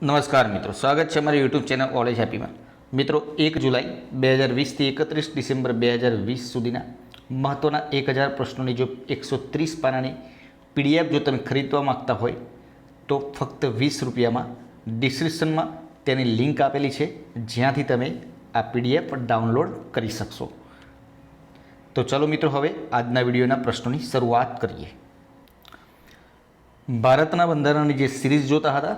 નમસ્કાર મિત્રો, સ્વાગત છે મારી યુટ્યુબ ચેનલ ઓલેજ હેપીમાં મિત્રો, એક જુલાઈ બે હજાર વીસથી એકત્રીસ ડિસેમ્બર બે હજાર વીસ સુધીના મહત્ત્વના એક હજાર પ્રશ્નોની જો એકસો ત્રીસ પાનાની પીડીએફ જો તમે ખરીદવા માગતા હોય, તો ફક્ત વીસ રૂપિયામાં ડિસ્ક્રિપ્શનમાં તેની લિંક આપેલી છે. જ્યાંથી તમે આ પીડીએફ ડાઉનલોડ કરી શકશો. તો ચલો મિત્રો, હવે આજના વિડીયોના પ્રશ્નોની શરૂઆત કરીએ. ભારતના બંધારણની જે સિરીઝ જોતા હતા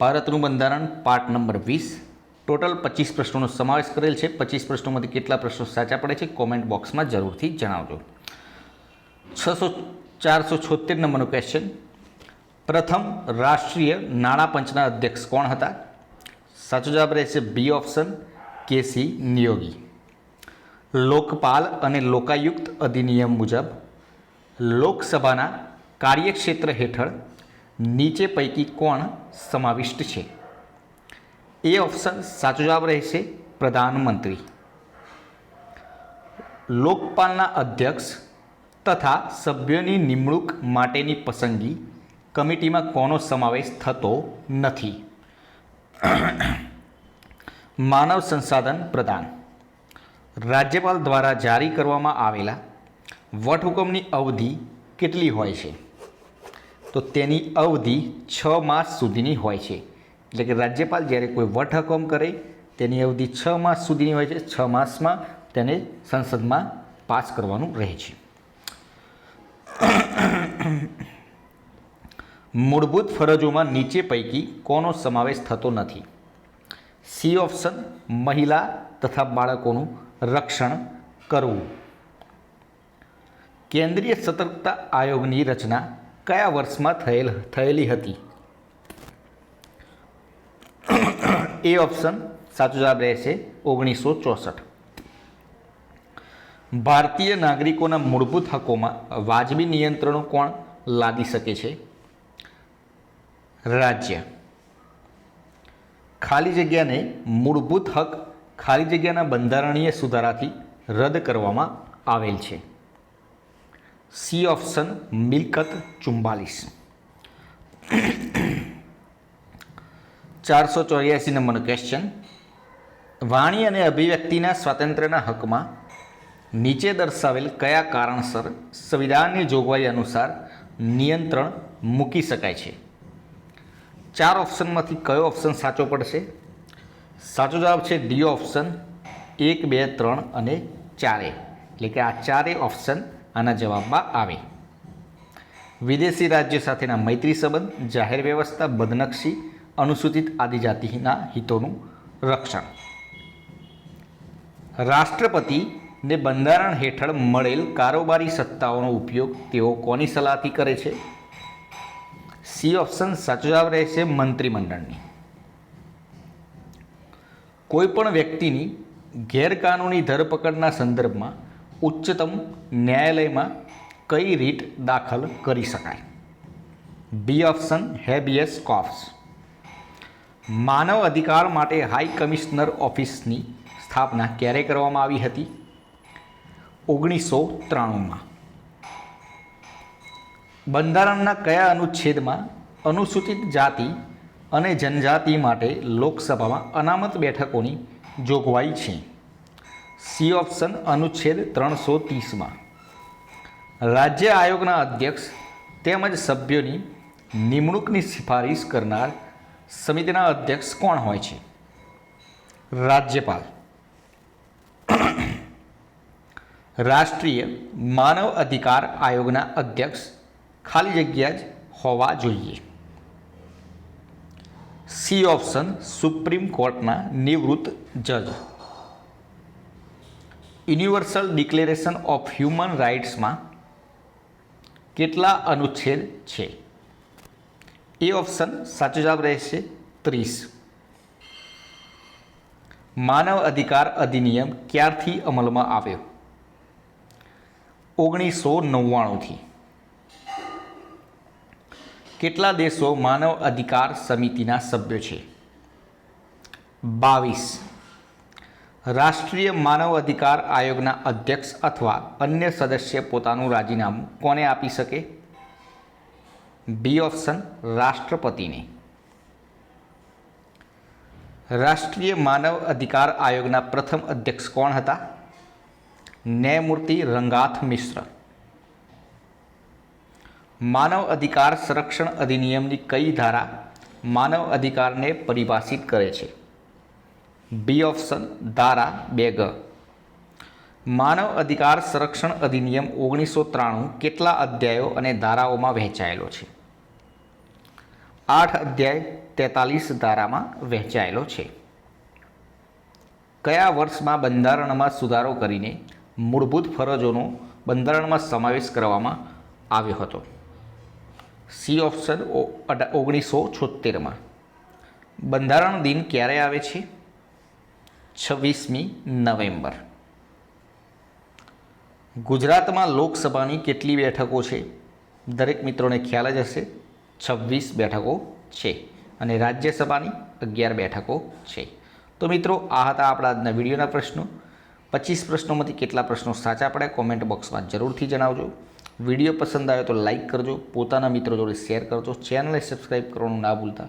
ભારતનું બંધારણ પાર્ટ નંબર વીસ. ટોટલ પચીસ પ્રશ્નોનો સમાવેશ કરેલ છે. પચીસ પ્રશ્નોમાંથી કેટલા પ્રશ્નો સાચા પડે છે? કોમેન્ટ બોક્સમાં જરૂરથી જણાવજો. છસો, ચારસો છોતેર નંબરનો ક્વેશ્ચન પ્રથમ રાષ્ટ્રીય નાણાં પંચના અધ્યક્ષ કોણ હતા? સાચો જવાબ રહેશે બી ઓપ્શન કેસી નિયોગી. લોકપાલ અને લોકાયુક્ત અધિનિયમ મુજબ લોકસભાના કાર્યક્ષેત્ર હેઠળ નીચે પૈકી કોણ સમાવિષ્ટ છે? એ ઓપ્શન સાચો જવાબ રહેશે પ્રધાનમંત્રી. લોકપાલના અધ્યક્ષ તથા સભ્યોની નિમણૂક માટેની પસંદગી કમિટીમાં કોનો સમાવેશ થતો નથી. માનવ સંસાધન પ્રધાન. રાજ્યપાલ દ્વારા જારી કરવામાં આવેલા વટહુકમની અવધિ કેટલી હોય છે? તો તેની અવધિ છ માસ સુધીની હોય છે. એટલે કે રાજ્યપાલ જ્યારે કોઈ વટહુકમ કરે, તેની અવધિ છ માસ સુધીની હોય છે. છ માસમાં તેને સંસદમાં પાસ કરવાનું રહે છે. મૂળભૂત ફરજોમાં નીચે પૈકી કોનો સમાવેશ થતો નથી. સી ઓપ્શન મહિલા તથા બાળકોનું રક્ષણ કરવું. કેન્દ્રીય સતર્કતા આયોગની રચના કયા વર્ષમાં થયેલ, થયેલી હતી? એ ઓપ્શન સાચો જવાબ રહેશે ઓગણીસો ચોસઠ. ભારતીય નાગરિકોના મૂળભૂત હકોમાં વાજબી નિયંત્રણો કોણ લાદી શકે છે? રાજ્ય. ખાલી જગ્યાને મૂળભૂત હક ખાલી જગ્યાના બંધારણીય સુધારાથી રદ કરવામાં આવેલ છે. સી ઓપ્શન મિલકત ચુમ્બાલીસ ચારસો ચોર્યાસી નંબરનો ક્વેશ્ચન વાણી અને અભિવ્યક્તિના સ્વાતંત્ર્યના હકમાં નીચે દર્શાવેલ કયા કારણસર સંવિધાનની જોગવાઈ અનુસાર નિયંત્રણ મૂકી શકાય છે? ચાર ઓપ્શનમાંથી કયો ઓપ્શન સાચો પડશે? સાચો જવાબ છે ડી ઓપ્શન એક, બે, ત્રણ અને ચારે. એટલે કે આ ચારે ઓપ્શન આના જવાબમાં આવે. વિદેશી રાજ્ય સાથેના મૈત્રી સંબંધ, જાહેર વ્યવસ્થા, બદનક્ષી, અનુસૂચિત આદિજાતિના હિતોનું રક્ષણ. રાષ્ટ્રપતિને બંધારણ હેઠળ મળેલ કારોબારી સત્તાઓનો ઉપયોગ તેઓ કોની સલાહથી કરે છે? સી ઓપ્શન સાચો જવાબ રહેશે મંત્રીમંડળની. કોઈપણ વ્યક્તિની ગેરકાનૂની ધરપકડના સંદર્ભમાં ઉચ્ચતમ ન્યાયાલયમાં કઈ રીટ દાખલ કરી શકાય? બી ઓપ્શન, હેબિયસ કોફ્સ માનવ અધિકાર માટે હાઈ કમિશનર ઓફિસની સ્થાપના ક્યારે કરવામાં આવી હતી? ઓગણીસો ત્રાણુંમાં. બંધારણના કયા અનુચ્છેદમાં અનુસૂચિત જાતિ અને જનજાતિ માટે લોકસભામાં અનામત બેઠકોની જોગવાઈ છે? સી ઓપ્શન અનુચ્છેદ ત્રણસો ત્રીસમાં. રાજ્ય આયોગના અધ્યક્ષ તેમજ સભ્યોની નિમણૂકની સિફારિશ કરનાર સમિતિના અધ્યક્ષ કોણ હોય છે? રાજ્યપાલ. રાષ્ટ્રીય માનવ અધિકાર આયોગના અધ્યક્ષ ખાલી જગ્યા જ હોવા જોઈએ. સી ઓપ્શન સુપ્રીમ કોર્ટના નિવૃત્ત જજ. યુનિવર્સલ ડિક્લેરેશન ઓફ હ્યુમન રાઇટ્સમાં કેટલા અનુચ્છેદ છે? એ ઓપ્શન સાચો જવાબ રહેશે ત્રીસ. માનવ અધિકાર અધિનિયમ ક્યારથી અમલમાં આવ્યો? ઓગણીસો નવ્વાણુંથી. કેટલા દેશો માનવ અધિકાર સમિતિના સભ્યો છે? બાવીસ. રાષ્ટ્રીય માનવ અધિકાર આયોગના અધ્યક્ષ અથવા અન્ય સદસ્ય પોતાનું રાજીનામું કોને આપી શકે? બી ઓપ્શન રાષ્ટ્રપતિને. રાષ્ટ્રીય માનવ અધિકાર આયોગના પ્રથમ અધ્યક્ષ કોણ હતા? ન્યાયમૂર્તિ રંગાથ મિશ્ર. માનવ અધિકાર સંરક્ષણ અધિનિયમની કઈ ધારા માનવ અધિકારને પરિભાષિત કરે છે? બી ઓપ્શન ધારા બે ગ. માનવ અધિકાર સંરક્ષણ અધિનિયમ ઓગણીસો ત્રાણું કેટલા અધ્યાયો અને ધારાઓમાં વહેંચાયેલો છે? આઠ અધ્યાય તેતાલીસ ધારામાં વહેંચાયેલો છે. કયા વર્ષમાં બંધારણમાં સુધારો કરીને મૂળભૂત ફરજોનો બંધારણમાં સમાવેશ કરવામાં આવ્યો હતો? સી ઓપ્શન ઓગણીસો છોતેરમાં બંધારણ દિન ક્યારે આવે છે? છવ્વીસમી નવેમ્બર. ગુજરાતમાં લોકસભાની કેટલી બેઠકો છે? દરેક મિત્રોને ખ્યાલ જ હશે. છવ્વીસ બેઠકો છે અને રાજ્યસભાની અગિયાર બેઠકો છે. તો મિત્રો, આ હતા આપણા આજના વિડીયોના પ્રશ્નો. પચીસ પ્રશ્નોમાંથી કેટલા પ્રશ્નો સાચા પડે કોમેન્ટ બોક્સમાં જરૂરથી જણાવજો. વીડિયો પસંદ આવ્યો તો લાઇક કરજો. પોતાના મિત્રો જોડે શેર કરજો. ચેનલને સબસ્ક્રાઈબ કરવાનું ના ભૂલતા.